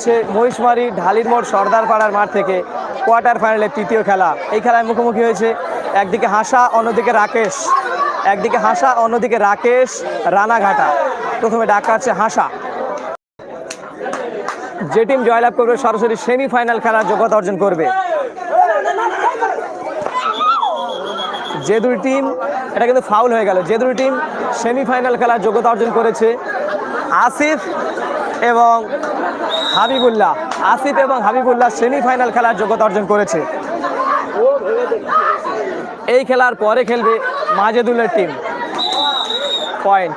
হচ্ছে মহিষমারি, ঢালির মোড় সর্দার পাড়ার মাঠ থেকে কোয়ার্টার ফাইনালের তৃতীয় খেলা। এই খেলায় মুখোমুখি হয়েছে একদিকে হাসা, অন্যদিকে রাকেশ। একদিকে হাসা, অন্যদিকে রাকেশ, রানাঘাটা। প্রথমে ডাকা কাটছে হাসা। যে টিম জয়লাভ করবে, সরাসরি সেমিফাইনাল খেলার যোগ্যতা অর্জন করবে। যে দুই টিম, এটা কিন্তু ফাউল হয়ে গেল। যে দুই টিম সেমিফাইনাল খেলার যোগ্যতা অর্জন করেছে আসিফ এবং হাবিবুল্লাহ, আসিফ এবং হাবিবুল্লাহ সেমিফাইনাল খেলার যোগ্যতা অর্জন করেছে। এই খেলার পরে খেলবে মাজেদুলের টিম পয়েন্ট পয়েন্ট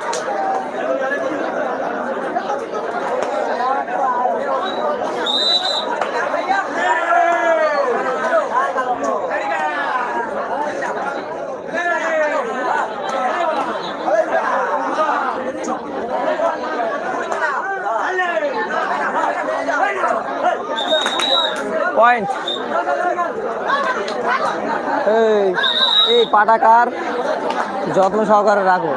এই পাটাকার যত্ন সহকারে রাখো।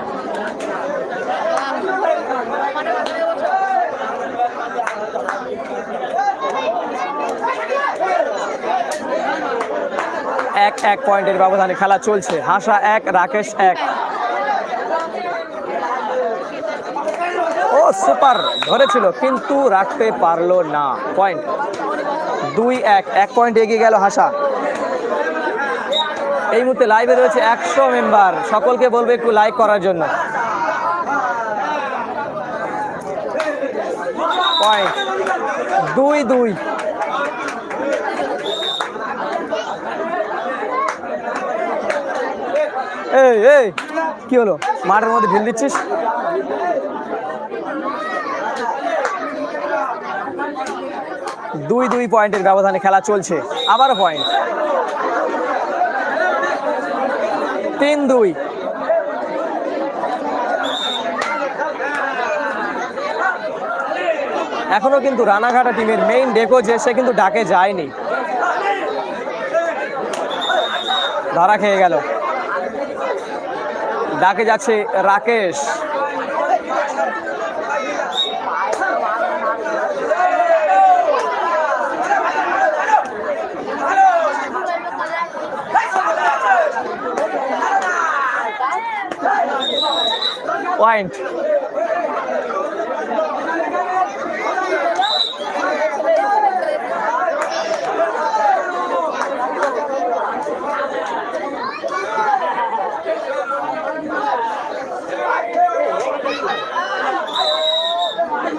এক এক পয়েন্টের ব্যবধানে খেলা চলছে। হাসা এক, রাকেশ এক। ও, সুপার, ধরেছিল, কিন্তু রাখতে পারল না। পয়েন্ট। দুই, এক এক পয়েন্ট এগিয়ে গেল হাসা। এই মুহূর্তে লাইভে রয়েছে একশো মেম্বার সকলকে বলবে একটু লাইক করার জন্য। পয়েন্ট দুই দুই। এই এই, কি হলো? মাঠের মধ্যে ঢিল দিচ্ছিস? দুই দুই পয়েন্টের ব্যবধানে খেলা চলছে। আবারও পয়েন্ট তিন দুই। এখনও কিন্তু রানাঘাটা টিমের মেইন ডেকো যে, সে কিন্তু ডাকে যায়নি। ধরা খেয়ে গেল। ডাকে যাচ্ছে রাকেশ। পয়েন্ট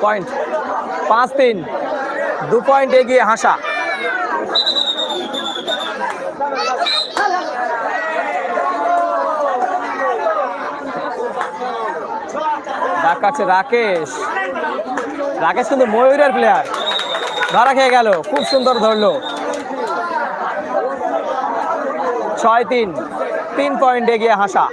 পয়েন্ট পাঁচ তিন। দু পয়েন্ট এগিয়ে হাসা। ডাকাচ্ছে রাকেশ। রাকেশ কিন্তু ময়ূরের প্লেয়ার ধরা খেয়ে গেল, খুব সুন্দর ধরলো। ছয় তিন তিন পয়েন্ট এগিয়ে হাসা।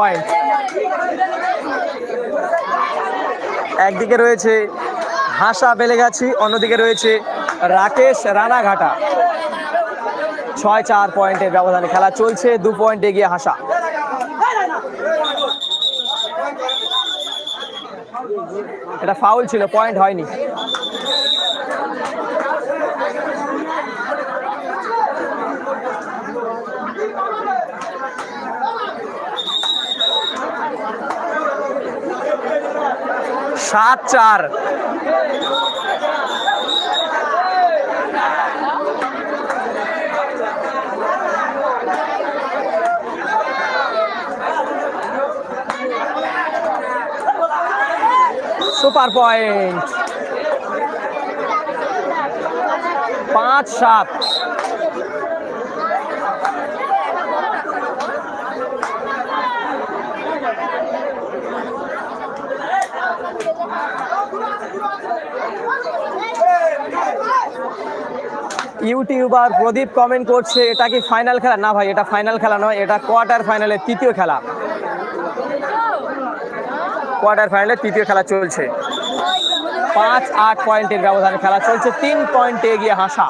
পয়েন্ট। একদিকে রয়েছে হাসা বেলেগাছি, অন্যদিকে রয়েছে রাকেশ রানাঘাটা। ছয় চার পয়েন্টের ব্যবধানে খেলা চলছে, দু পয়েন্ট এগিয়ে হাসা। এটা ফাউল ছিল, পয়েন্ট হয়নি। সাত চার। Super point. পাঁচ সাত। ইউটিউবার প্রদীপ কমেন্ট করছে, এটা কি ফাইনাল খেলা? না ভাই, এটা ফাইনাল খেলা নয়, এটা কোয়ার্টার ফাইনালের তৃতীয় খেলা। কোয়ার্টার ফাইনালের তৃতীয় খেলা চলছে। পাঁচ আট পয়েন্টের ব্যবধানে খেলা চলছে, তিন পয়েন্টে এগিয়ে হাসা।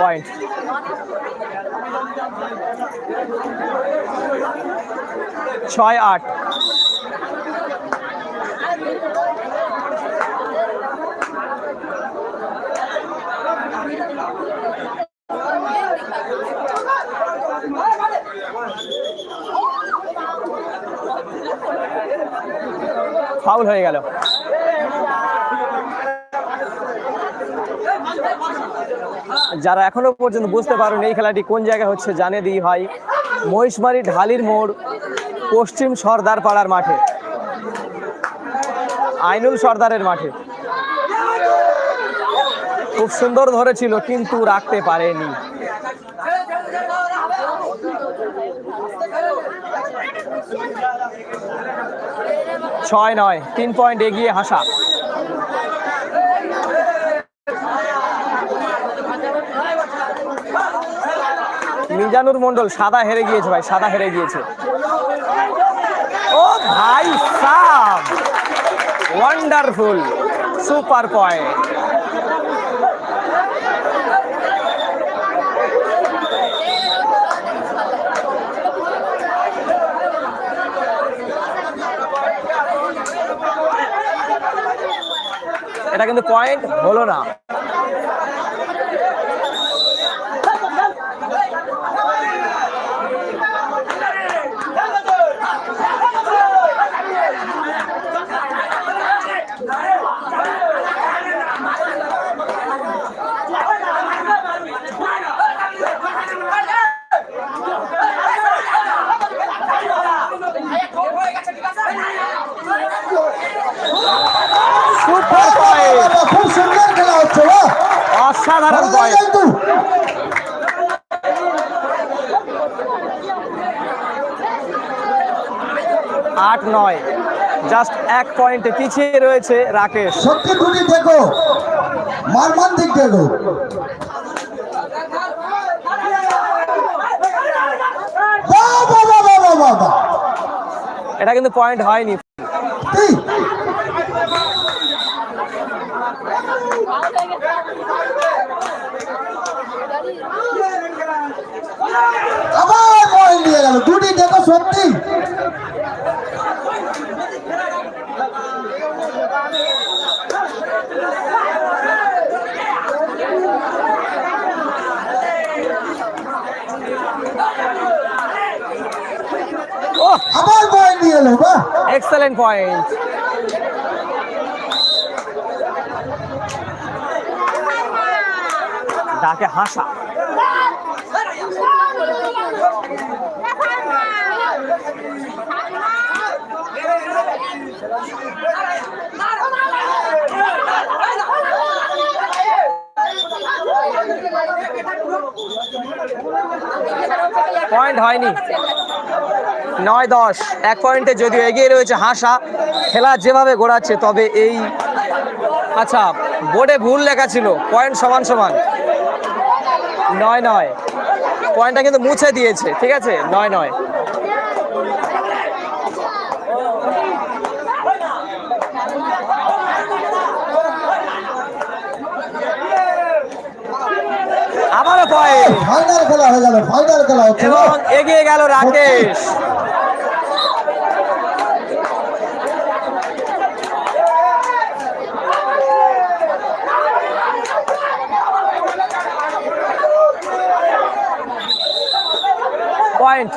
পয়েন্ট ছয় আট। ফাউল হয়ে গেল। যারা এখনও পর্যন্ত বুঝতে পারেন এই খেলাটি কোন জায়গায় হচ্ছে জানে দিই ভাই। মহিষবাড়ি ঢালির মোড়। পশ্চিম সর্দার পাড়ার মাঠে। আইনুল সর্দারের মাঠে। খুব সুন্দর ধরেছিল, কিন্তু রাখতে পারেনি। ছয় নয়, তিন পয়েন্ট এগিয়ে হাসা। মিজানুর মন্ডল সাদা হেরে গিয়েছে ভাই, সাদা হেরে গিয়েছে। ভাই সাব। ওয়ান্ডারফুল সুপার পয়েন্ট এটা কিন্তু পয়েন্ট হলো না। অসাধারণ ভালো আট নয়। জাস্ট এক পয়েন্টে পিছিয়ে রয়েছে রাকেশ। সত্যি খুঁটি দেখো মারমান্তিক দেখো। এটা কিন্তু পয়েন্ট হয়নি কি? আবার পয়েন্ট নিয়ে গেল দুটি দেখো সত্যি। আবার পয়েন্ট নিয়ে এলো বাহ। এক্সেলেন্ট পয়েন্ট ডাকে হাসা। পয়েন্ট হয়নি। নয় দশ। এক পয়েন্টে যদিও এগিয়ে রয়েছে হাসা, খেলা যেভাবে গোড়াচ্ছে তবে এই আচ্ছা বোর্ডে ভুল লেখা ছিল। পয়েন্ট সমান সমান। নয় নয়। পয়েন্টটা কিন্তু মুছে দিয়েছে, ঠিক আছে? নয় নয় আবারও পয়েন্ট ফাইনাল খেলা হয়ে গেল ফাইনাল খেলা হচ্ছে এবং এগিয়ে গেল রাকেশ। পয়েন্ট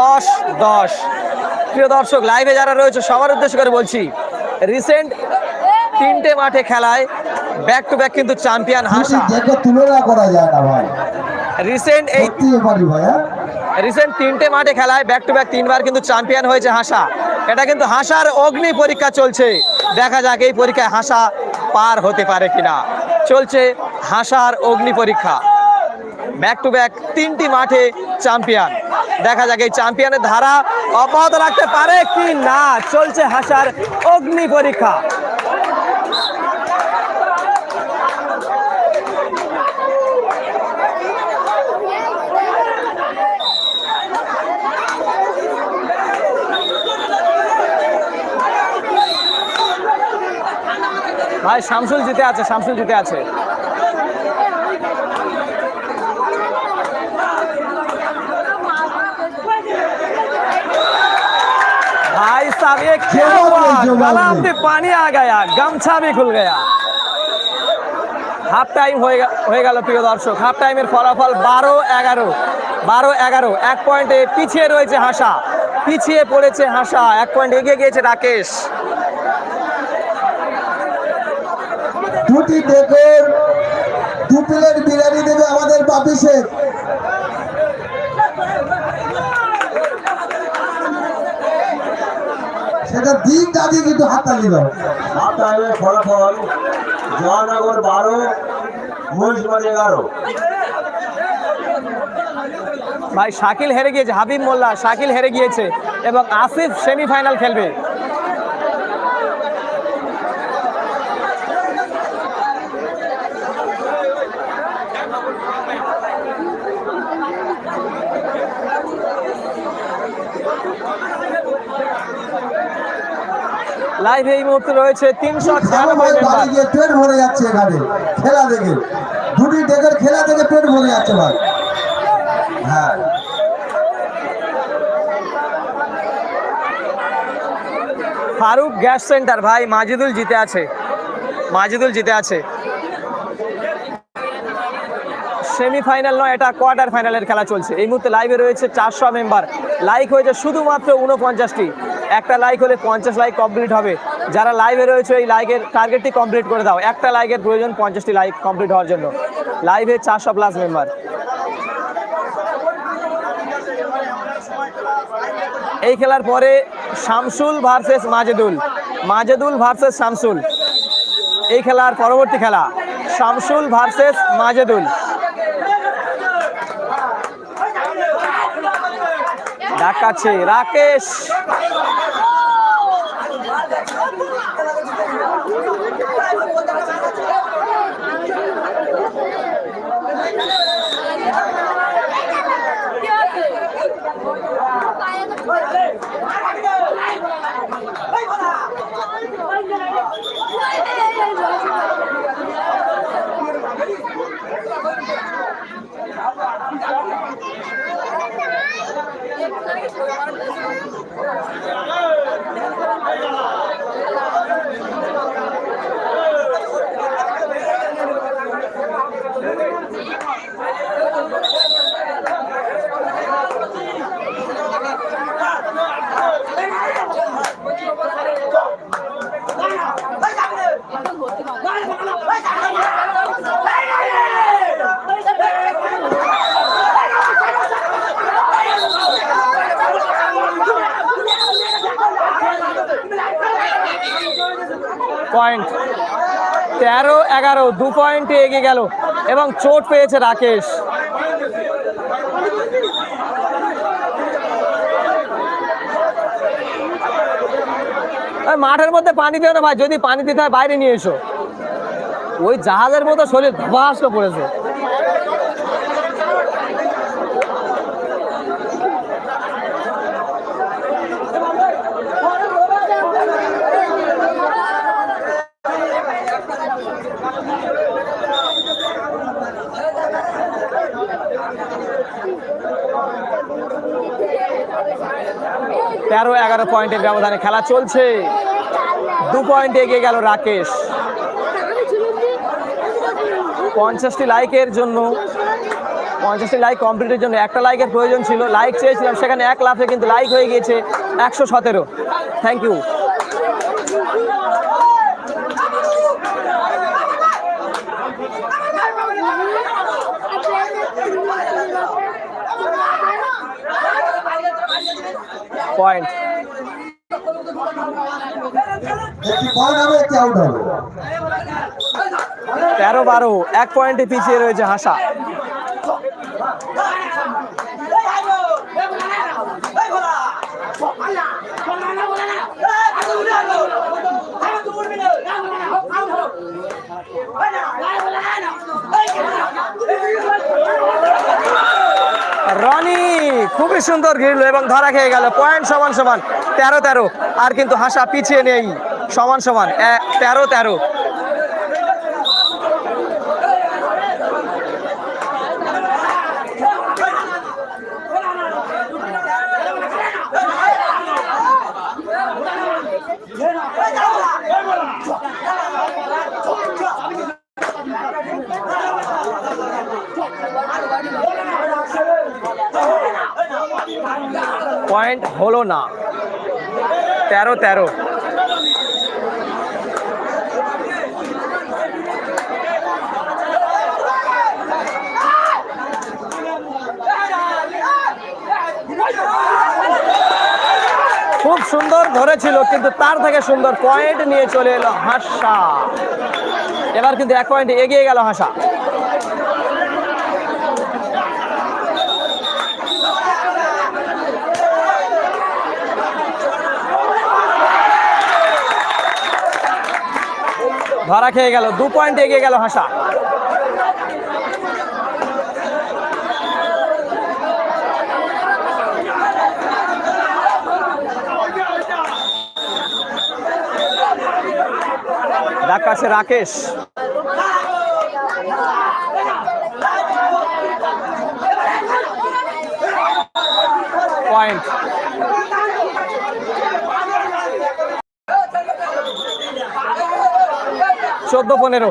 দশ দশ। প্রিয় দর্শক লাইভে যারা রয়েছে সবার উদ্দেশ্য করে বলছি রিসেন্ট তিনটে মাঠে খেলায় ব্যাক টু ব্যাক কিন্তু চ্যাম্পিয়ন হাসা। দেখে তুলনা করা যায় না ভাই। রিসেন্ট এই রিসেন্ট তিনটে মাঠে খেলায় ব্যাক টু ব্যাক তিনবার কিন্তু চ্যাম্পিয়ন হয়েছে হাসা। এটা কিন্তু হাসার অগ্নি পরীক্ষা চলছে। দেখা যাক এই পরীক্ষায় হাসা পার হতে পারে কিনা। চলছে হাসার অগ্নি পরীক্ষা। ব্যাক টু ব্যাক তিনটি মাঠে চ্যাম্পিয়ন দেখা যাক এই চ্যাম্পিয়নের ধারা অব্যাহত রাখতে পারে কি না চলছে হাসার অগ্নি পরীক্ষা। ভাই শামসুল জিতে আছে শামসুল জিতে আছে भाई साहब ये क्या क्या हुआ बात है, गला जवाब में पानी आ गया गमछा भी खुल गया হাফ টাইম হয়ে গে- হয়ে গেল প্রিয় দর্শক হাফ টাইমের ফলাফল বারো এগারো বারো এগারো এক পয়েন্টে পিছিয়ে রয়েছে হাসা পিছিয়ে পড়েছে হাসা এক পয়েন্ট এগিয়ে গিয়েছে রাকেশ দুটি ডেকর দু প্লেট বিরিয়ানি দেবে আমাদের বাপি সেটা দিন দাদি কিন্তু হাততালি দাও হাতায় ফলাফল জওয়ানগর বারো মহিষমারি এগারো। ভাই শাকিল হেরে গিয়েছে হাবিব মোল্লা শাকিল হেরে গিয়েছে এবং আসিফ সেমিফাইনাল খেলবে। লাইভ এই মুহূর্তে রয়েছে তিনশো পেট ভরে যাচ্ছে এখানে। খেলা দেখে। দুটি ডেকের খেলা দেখে পেট ভরে যাচ্ছে ভাই। হ্যাঁ। ফারুক গ্যাস সেন্টার ভাই মাজিদুল জিতে আছে। মাজিদুল জিতে আছে। সেমিফাইনাল নয় এটা কোয়ার্টার ফাইনালের খেলা চলছে। এই মুহূর্তে লাইভে রয়েছে চারশো মেম্বার লাইক হয়েছে শুধুমাত্র উনপঞ্চাশটি একটা লাইক হলে পঞ্চাশ লাইক কমপ্লিট হবে। যারা লাইভে রয়েছে, এই লাইকের টার্গেটটি কমপ্লিট করে দাও। একটা লাইকের প্রয়োজন পঞ্চাশটি লাইক কমপ্লিট হওয়ার জন্য। লাইভে চারশো প্লাস মেম্বার এই খেলার পরে শামসুল ভার্সেস মাজেদুল। মাজেদুল ভার্সেস শামসুল। এই খেলার পরবর্তী খেলা, শামসুল ভার্সেস মাজেদুল। ডাকাচ্ছে রাকেশ পয়েন্ট তেরো এগারো, দু পয়েন্টে এগিয়ে গেল এবং চোট পেয়েছে রাকেশ। মাঠের মধ্যে পানি দিও না ভাই, যদি পানি দিতে হয় বাইরে নিয়ে এসো। ওই জাহাজের মতো শরীর ধবাস করে পড়েছে তেরো এগারো পয়েন্টের ব্যবধানে খেলা চলছে। দু পয়েন্ট এগিয়ে গেল রাকেশ। পঞ্চাশটি লাইকের জন্য, পঞ্চাশটি লাইক কমপ্লিটের জন্য একটা লাইকের প্রয়োজন ছিল। লাইক চেয়েছিলাম, সেখানে এক লাফে কিন্তু লাইক হয়ে গিয়েছে একশো সতেরো। থ্যাংক ইউ তেরো বারো, এক পয়েন্টে পিছিয়ে রয়েছে হাসা। রনি, খুবই সুন্দর ঘিরল এবং ধরা খেয়ে গেল। পয়েন্ট সমান সমান, তেরো তেরো। আর কিন্তু হাসা পিছিয়ে নেই। সমান সমান তেরো তেরো। পয়েন্ট হলো না। তেরো তেরো। সুন্দর ধরেছিল, কিন্তু তার থেকে সুন্দর পয়েন্ট নিয়ে চলে এলো হাসা। এবার কিন্তু এক পয়েন্ট এগিয়ে গেল হাসা। ধরা খেয়ে গেল, দু পয়েন্ট এগিয়ে গেল হাসা। ডাক আছে রাকেশ। পয়েন্ট চোদ্দ পনেরো।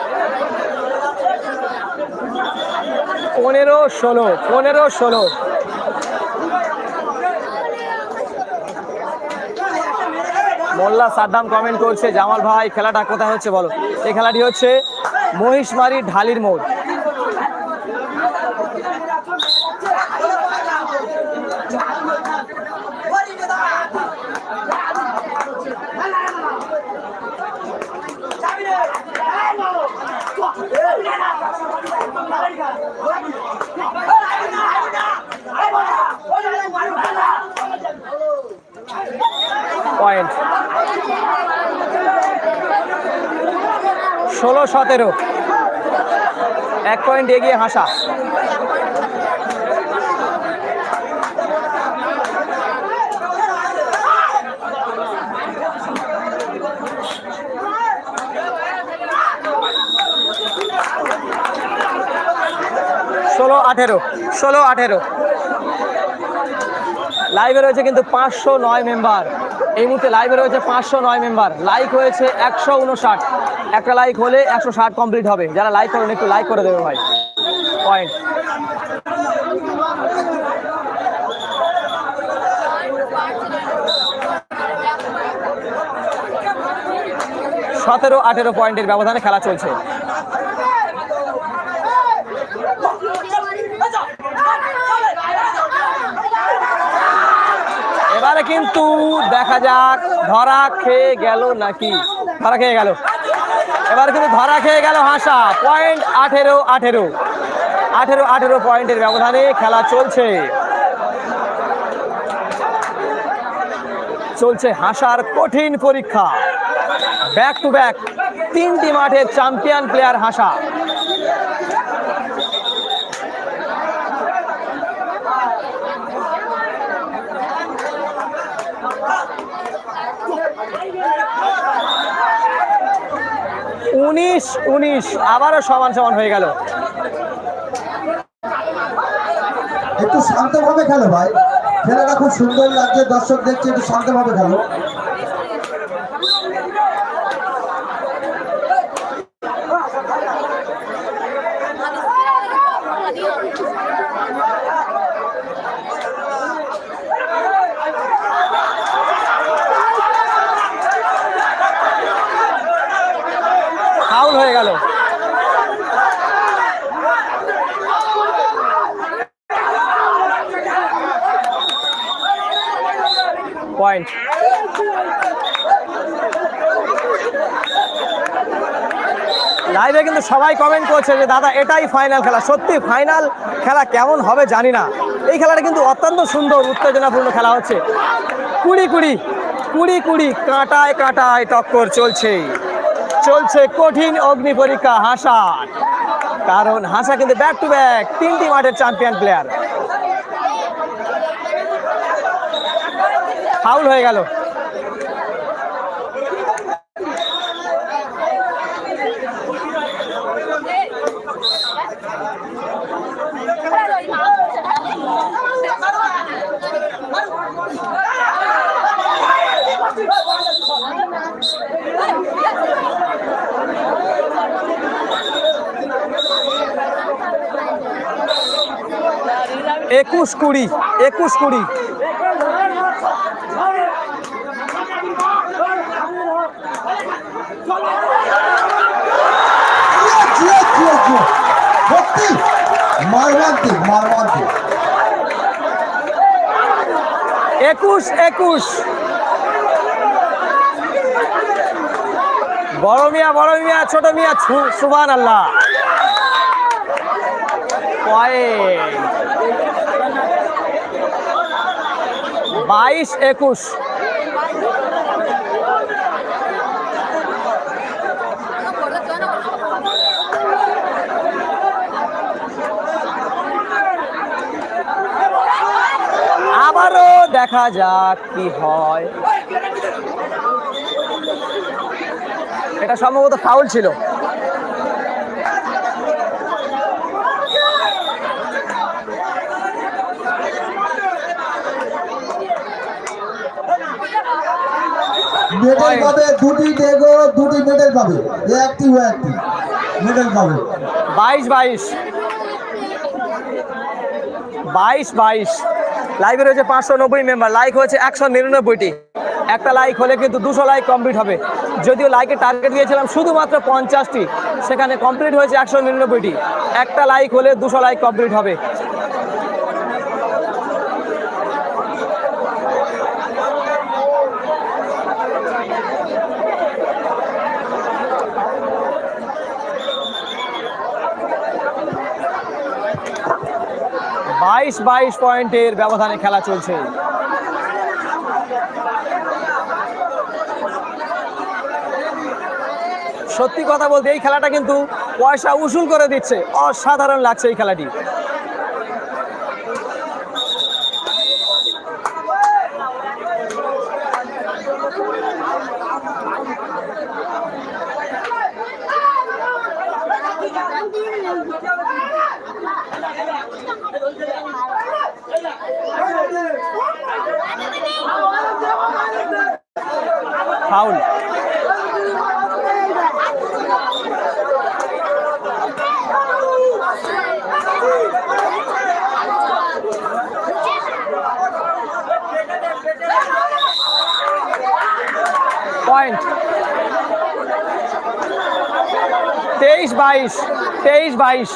পনেরো ষোলো পনেরো ষোলো। মোল্লা সাদ্দাম কমেন্ট করছে, জামাল ভাই, খেলাটা কোথায় হচ্ছে বলো? এই খেলাটি হচ্ছে মহিষমারি ঢালির মোড়। ষোলো সতেরো। এক পয়েন্ট এগিয়ে হাসা ষোলো আঠেরো, ষোলো আঠেরো। লাইভে রয়েছে কিন্তু পাঁচশো নয় মেম্বার এই মুহূর্তে লাইভে রয়েছে পাঁচশো নয় মেম্বার লাইক হয়েছে একশো উনষাট। একটা লাইক হলে একশো ষাট কমপ্লিট হবে। যারা লাইক করেন, একটু লাইক করে দেবে ভাই। পয়েন্ট সতেরো আঠেরো পয়েন্টের ব্যবধানে খেলা চলছে। কিন্তু দেখা যাক, ধরা খেয়ে গেল নাকি? ধরা খেয়ে গেল। এবার কিন্তু ধরা খেয়ে গেল হাসা। পয়েন্ট আঠেরো আঠেরো। আঠেরো আঠেরো পয়েন্টের ব্যবধানে খেলা চলছে। চলছে হাসার কঠিন পরীক্ষা। ব্যাক টু ব্যাক তিনটি মাঠের চ্যাম্পিয়ন প্লেয়ার হাসা। উনিশ উনিশ। আবারও সমান সমান হয়ে গেল। একটু শান্তভাবে খেলো ভাই। খেলাটা খুব সুন্দর লাগছে, দর্শক দেখছে, একটু শান্তভাবে খেলো পয়েন্ট লাইভে কিন্তু সবাই কমেন্ট করছে যে, দাদা, এটাই ফাইনাল খেলা। সত্যি ফাইনাল খেলা কেমন হবে জানি না। এই খেলাটা কিন্তু অত্যন্ত সুন্দর, উত্তেজনাপূর্ণ খেলা হচ্ছে। কুড়ি কুড়ি কুড়ি কুড়ি, কাঁটায় কাঁটায় টক্কর চলছে। চলছে কঠিন অগ্নি পরীক্ষা হাসান। কারণ হাসা কিন্তু ব্যাক টু ব্যাক তিনটি মাঠের চ্যাম্পিয়ন প্লেয়ার ফাউল হয়ে গেল। একুশ কুড়ি একুশ কুড়ি। একুশ একুশ। বড় মিয়া বড় মিয়া, ছোট মিয়া সুবান আল্লাহ পয়েন্ট। বাইশ একুশ। আবারও দেখা যাক কি হয়। এটা সম্ভবত ফাউল ছিল। মেডেল পাবে দুটি ডেগো দুটি মেডেল পাবে। এ একটি ও একটি। মেডেল পাবে। বাইশ বাইশ। বাইশ বাইশ। লাইভে রয়েছে পাঁচশো নব্বই মেম্বার লাইক হয়েছে একশো নিরানব্বইটি। একটা লাইক হলে কিন্তু দুশো লাইক কমপ্লিট হবে। যদিও লাইকের টার্গেট দিয়েছিলাম শুধুমাত্র পঞ্চাশটি সেখানে কমপ্লিট হয়েছে একশো নিরানব্বইটি। একটা লাইক হলে দুশো লাইক কমপ্লিট হবে। বাইশ বাইশ পয়েন্টের ব্যবধানে খেলা চলছে। সত্যি কথা বলতে এই খেলাটা কিন্তু পয়সা উসুল করে দিচ্ছে। অসাধারণ লাগছে এই খেলাটি। তেইশ বাইশ তেইশ বাইশ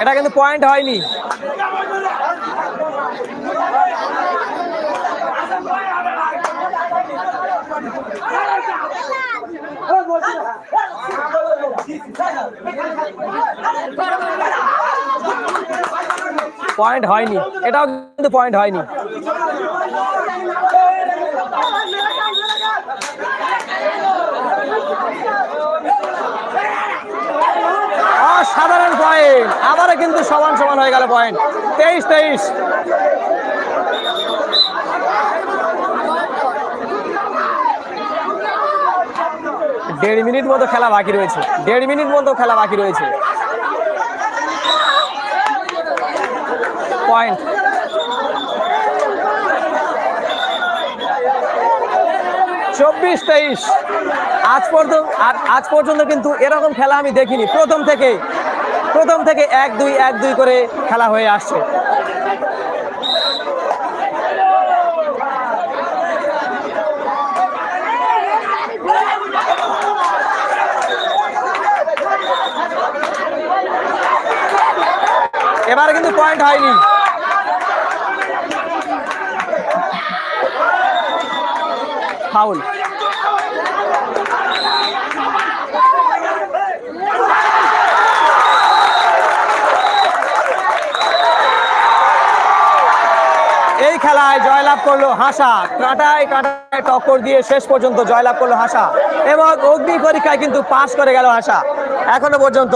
এটা কিন্তু পয়েন্ট হয়নি। পয়েন্ট হয়নি। এটাও কিন্তু পয়েন্ট হয়নি। অসাধারণ পয়েন্ট আবারও কিন্তু সমান সমান হয়ে গেল পয়েন্ট তেইশ তেইশ। দেড় মিনিট মতো খেলা বাকি রয়েছে। দেড় মিনিট মতো খেলা বাকি রয়েছে। পয়েন্ট চব্বিশ, তেইশ। আজ পর্যন্ত আজ পর্যন্ত কিন্তু এরকম খেলা আমি দেখিনি। প্রথম থেকে প্রথম থেকে এক দুই এক দুই করে খেলা হয়ে আসছে। এবারে কিন্তু পয়েন্ট হয়নি। ফাউল এই খেলায় জয়লাভ করল হাসা। কাটায় কাটায় টক্কর দিয়ে শেষ পর্যন্ত জয়লাভ করল হাসা। এবং অগ্নি পরীক্ষায় কিন্তু পাশ করে গেল হাসা। এখনও পর্যন্ত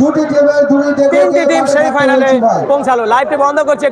দুটি টিমের দুটি টিম সেমিফাইনালে পৌঁছালো। লাইভটি বন্ধ করছে